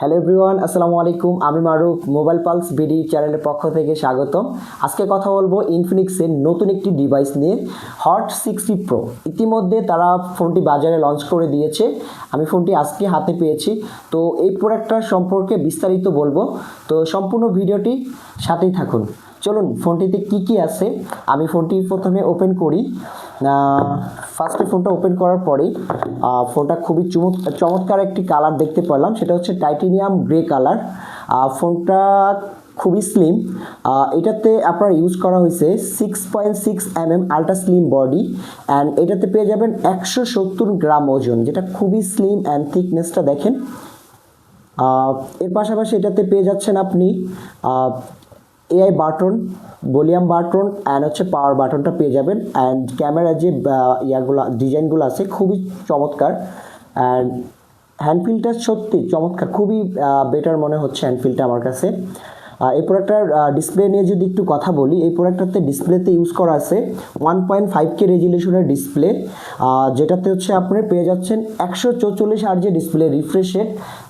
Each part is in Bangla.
হ্যালো এভরিওয়ান আসসালামু আলাইকুম। আমি মারুক মোবাইল পালস বিডি চ্যানেলের পক্ষ থেকে স্বাগতম। আজকে কথা বলব ইনফিনিক্সের নতুন একটি ডিভাইস নিয়ে হট সিক্সটি প্রো ইতিমধ্যে তারা ফোনটি বাজারে লঞ্চ করে দিয়েছে। আমি ফোনটি আজকে হাতে পেয়েছি। তো এই প্রোডাক্টটার সম্পর্কে বিস্তারিত বলব। তো সম্পূর্ণ ভিডিওটি সাথেই থাকুন। চলুন ফোনটিতে কি কি আছে? আমি ফোনটি প্রথমে ওপেন করি। ফার্স্টে ফোনটা ওপেন করার আহ, ফোনটা খুবই চমৎ চমৎকার একটি কালার দেখতে পেলাম। সেটা হচ্ছে টাইটেনিয়াম গ্রে কালার ফোনটা খুবই স্লিম এটাতে আপনার ইউজ করা হয়েছে six point six M M ultra slim body and এটাতে পেয়ে যাবেন একশো সত্তর গ্রাম ওজন যেটা খুবই স্লিম অ্যান্ড থিকনেসটা দেখেন। এর পাশাপাশি এটাতে পেয়ে যাচ্ছেন আপনি AI button volume button and হচ্ছে পাওয়ার বাটনটা পেয়ে যাবেন। অ্যান্ড ক্যামেরার যে ইয়াগুলো ডিজাইনগুলো আছে, খুবই চমৎকার। অ্যান্ড হ্যান্ডফিলটা সত্যি চমৎকার, খুবই বেটার মনে হচ্ছে হ্যান্ডফিলটা আমার কাছে। এই প্রোডাক্টটার ডিসপ্লে নিয়ে যদি একটু কথা বলি, এই প্রোডাক্টটাতে ডিসপ্লেতে ইউজ করা আছে ওয়ান পয়েন্ট ফাইভ কে রেজুলেশনের ডিসপ্লে যেটাতে হচ্ছে আপনি পেয়ে যাচ্ছেন একশো চৌচল্লিশ আর যে display refreshed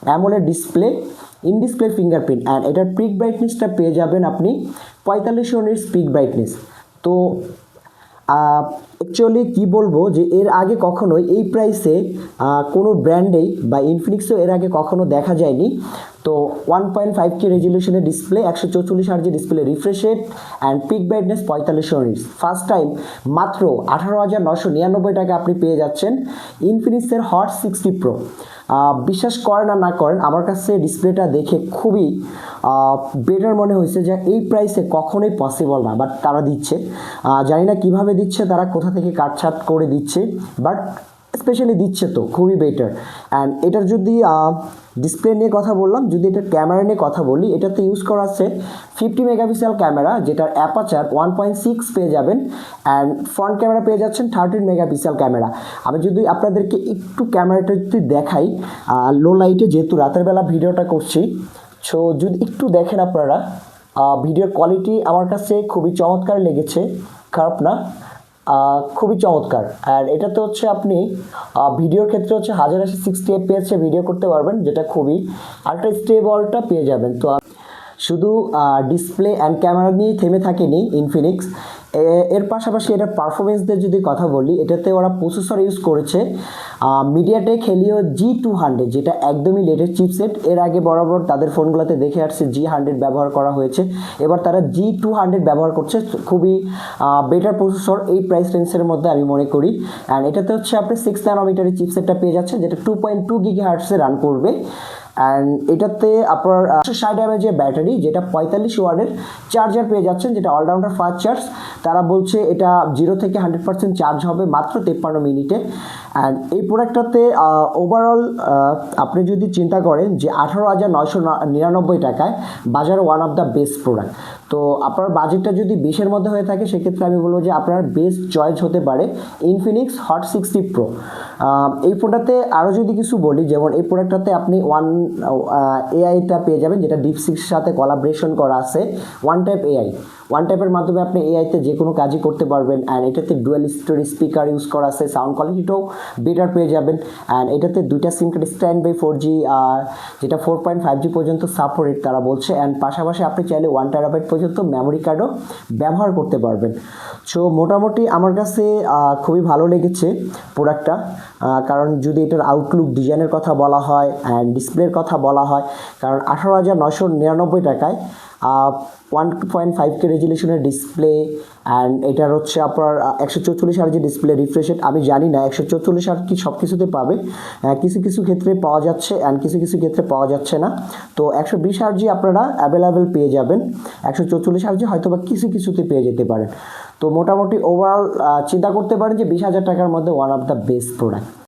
AMOLED display in display fingerprint and এটার পিক ব্রাইটনেসটা পেয়ে যাবেন আপনি পঁয়তাল্লিশ ইউনিটস পিক ব্রাইটনেস তো অ্যাকচুয়ালি কি বলব যে এর আগে কখনোই এই প্রাইসে কোনো ব্র্যান্ডেই বা ইনফিনিক্সও এর আগে কখনো দেখা যায়নি। তো ওয়ান পয়েন্ট ফাইভ কে রেজুলেশনের ডিসপ্লে একশো চৌচল্লিশ আর যে display refreshed and peak brightness পঁয়তাল্লিশ ইউনিটস ফার্স্ট টাইম মাত্র আঠারো হাজার নশো নিরানব্বই টাকা আপনি পেয়ে যাচ্ছেন ইনফিনিক্সের হট সিক্সটি প্রো বিশ্বাস করেন আর না করেন, আমার কাছে ডিসপ্লেটা দেখে খুবই বেটার মনে হয়েছে যে এই প্রাইসে কখনোই পসিবল না বাট তারা দিচ্ছে। জানি না কীভাবে দিচ্ছে, তারা কোথা থেকে কাটছাট করে দিচ্ছে বাট স্পেশালি দিচ্ছে তো, খুবই বেটার অ্যান্ড এটার যদি ডিসপ্লে নিয়ে কথা বললাম, যদি এটার ক্যামেরা নিয়ে কথা বলি, এটাতে ইউজ করা আছে ফিফটি মেগাপিক্সেল ক্যামেরা যেটার অ্যাপাচার ওয়ান পয়েন্ট সিক্স পেয়ে যাবেন অ্যান্ড ফ্রন্ট ক্যামেরা পেয়ে যাচ্ছেন থার্টিন মেগাপিক্সেল ক্যামেরা আমি যদি আপনাদেরকে একটু ক্যামেরাটা যদি দেখাই লো লাইটে যেহেতু রাতের বেলা ভিডিওটা করছি সো যদি একটু দেখেন আপনারা ভিডিওর কোয়ালিটি আমার কাছে খুবই চমৎকার লেগেছে, খারাপ না খুবই চমৎকার। আর এটাতে হচ্ছে আপনি ভিডিওর ক্ষেত্রে হচ্ছে হাজার আশি সিক্সটি এফপিএসে ভিডিও করতে পারবেন, যেটা খুবই আল্ট্রা স্টেবলটা পেয়ে যাবেন। তো শুধু ডিসপ্লে অ্যান্ড ক্যামেরা নিয়েই থেমে থাকেনি ইনফিনিক্স এর পাশাপাশি এটার পারফরমেন্সদের যদি কথা বলি, এটাতে ওরা প্রসেসর ইউজ করেছে MediaTek Helio G two hundred যেটা একদমই লেটেস্ট চিপসেট এর আগে বরাবর তাদের ফোনগুলোতে দেখে আসছে জি হান্ড্রেড ব্যবহার করা হয়েছে। এবার তারা জি টু হান্ড্রেড ব্যবহার করছে, খুবই বেটার প্রসেসর এই প্রাইস রেঞ্জের মধ্যে আমি মনে করি। অ্যান্ড এটাতে হচ্ছে আপনি সিক্স ন্যানোমিটারের চিপসেটটা পেয়ে যাচ্ছে যেটা টু পয়েন্ট টু গিগি হার্টসে রান করবে। অ্যান্ড এটাতে আপনার একশো ষাট এমএজের ব্যাটারি, যেটা পঁয়তাল্লিশ ওয়ার্ডের চার্জার পেয়ে যাচ্ছেন, যেটা অলরাউন্ডার ফাস্ট চার্জ তারা বলছে এটা জিরো থেকে হান্ড্রেড পার্সেন্ট চার্জ হবে মাত্র তেপ্পান্ন মিনিটে। অ্যান্ড এই প্রোডাক্টটাতে ওভারঅল আপনি যদি চিন্তা করেন যে আঠারো হাজার নয়শো নিরানব্বই টাকায় বাজারে one of the best product তো আপনার বাজেটটা যদি বিশের মধ্যে হয়ে থাকে, সেক্ষেত্রে আমি বলব যে আপনার বেস্ট চয়েস হতে পারে ইনফিনিক্স হট সিক্সটি প্রো এই প্রোডাক্টে আরও যদি কিছু বলি, যেমন এই প্রোডাক্টটাতে আপনি ওয়ান এআইটা পেয়ে যাবেন, যেটা ডিপ সিক্সের সাথে কলাবরেশন করা আছে ওয়ান টাইপ এআই ওয়ান টাইপের মাধ্যমে আপনি এআইতে যে কোনো কাজই করতে পারবেন অ্যান্ড এটাতে ডুয়েল স্টোরি স্পিকার ইউজ করা আছে সাউন্ড কোয়ালিটিটাও বেটার পেয়ে যাবেন অ্যান্ড এটাতে দুইটা SIM card standby four G যেটা ফোর পয়েন্ট ফাইভ জি পর্যন্ত সাপোর্ট তারা বলছে অ্যান্ড পাশাপাশি আপনি চাইলে ওয়ান টেরাবাইট পর্যন্ত মেমোরি কার্ডও ব্যবহার করতে পারবেন। সো মোটামুটি আমার কাছে খুবই ভালো লেগেছে প্রোডাক্টটা কারণ যদি এটার আউটলুক ডিজাইনের কথা বলা হয় অ্যান্ড ডিসপ্লের কথা বলা হয়, কারণ আঠারো হাজার নশো নিরানব্বই টাকায় ওয়ান পয়েন্ট ফাইভ কে রেজুলেশনের ডিসপ্লে অ্যান্ড এটার হচ্ছে আপনার একশো চৌচল্লিশ আর যে ডিসপ্লে রিফ্রেশেড আমি জানি না, একশো চৌচল্লিশ আর কি সব কিছুতে পাবে কিছু কিছু ক্ষেত্রে পাওয়া যাচ্ছে অ্যান্ড কিছু কিছু ক্ষেত্রে পাওয়া যাচ্ছে না। তো একশো বিশ আর জি আপনারা অ্যাভেলেবেল পেয়ে যাবেন। একশো চৌচল্লিশ আর জি হয়তো বা কিছু কিছুতে পেয়ে যেতে পারেন। তো মোটামুটি ওভারঅল চিন্তা করতে পারেন যে বিশ হাজার টাকার মধ্যে one of the best product